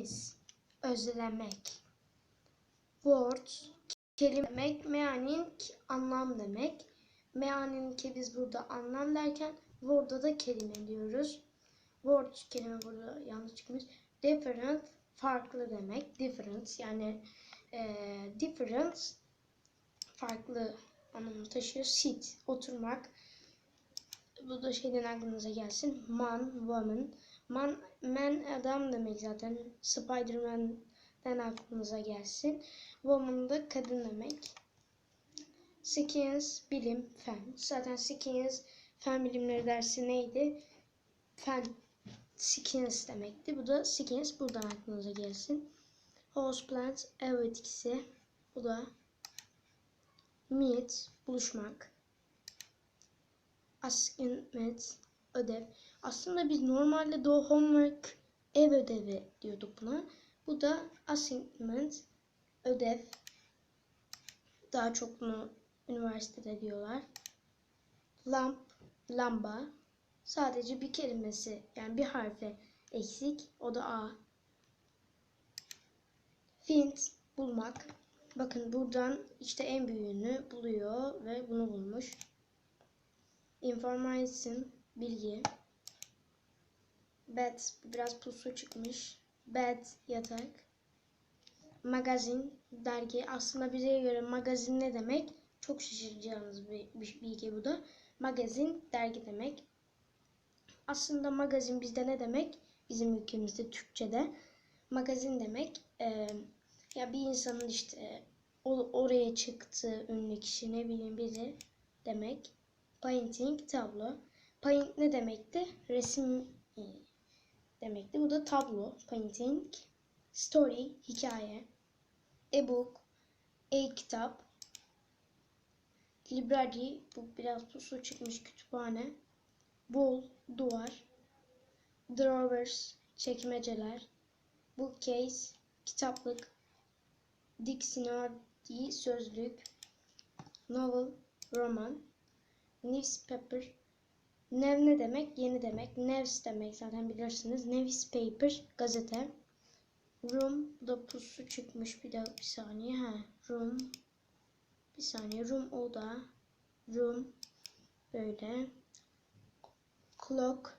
miss özlemek. Word kelime demek, meaning anlam demek. Meaning'e biz burada anlam derken word'a da kelime diyoruz. Word kelime burada yanlış çıkmış. Different farklı demek. Different yani eee different farklı anlamını taşıyor. Sit oturmak. Bu da şeyden aklınıza gelsin. Man, woman. Man, man adam demek zaten. Spider-Man'den aklınıza gelsin. Woman da kadın demek. Science, bilim, fen. Zaten science, fen bilimleri dersi neydi? Fen, science demekti. Bu da science buradan aklınıza gelsin. House plant, ev bitkisi. Bu da meet, buluşmak. Assignment, ödev. Aslında biz normalde de o homework, ev ödevi diyorduk buna. Bu da assignment, ödev. Daha çok bunu üniversitede diyorlar. Lamp, lamba. Sadece bir kelimesi yani bir harfi eksik. O da A. Find, bulmak. Bakın buradan işte en büyüğünü buluyor ve bunu bulmuş. Information, bilgi. Bed, biraz pusu çıkmış. Bed, yatak. Magazin, dergi. Aslında bize göre magazin ne demek? Çok şaşıracağınız bir, bilgi bu da. Magazin, dergi demek. Aslında magazin bizde ne demek? Bizim ülkemizde Türkçe'de. Magazin demek. eee, ya bir insanın işte o- oraya çıktığı ünlü kişi ne bileyim biri demek. Painting, tablo. Paint ne demekti? Resim e, demekti. Bu da tablo. Painting. Story, hikaye. E-book, e-kitap. Library, bu biraz pusu çıkmış kütüphane. Wall, duvar. Drawers, çekmeceler. Bookcase, kitaplık. Dictionary, sözlük. Novel, roman. Newspaper, Nev ne demek? Yeni demek. News demek zaten bilirsiniz. Newspaper, gazete. Room, da pusu çıkmış bir daha bir saniye. Ha, room. Bir saniye. Room oda. Room. Böyle. Clock.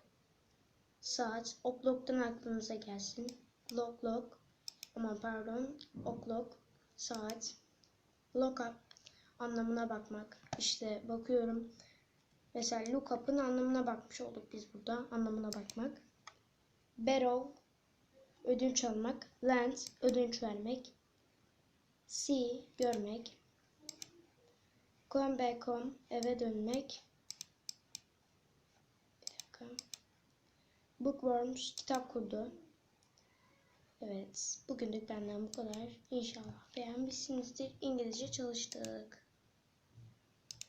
Saat. O'clock'tan aklınıza gelsin. Clock, clock. Aman pardon. O'clock. Saat. Look up. Anlamına bakmak. İşte bakıyorum. Mesela look up'ın anlamına bakmış olduk biz burada. Anlamına bakmak. Borrow. Ödünç almak. Lend. Ödünç vermek. See. Görmek. Come back home. Eve dönmek. Bir dakika. Bookworms. Kitap kurdu. Evet. Bugünlük benden bu kadar. İnşallah beğenmişsinizdir. İngilizce çalıştık.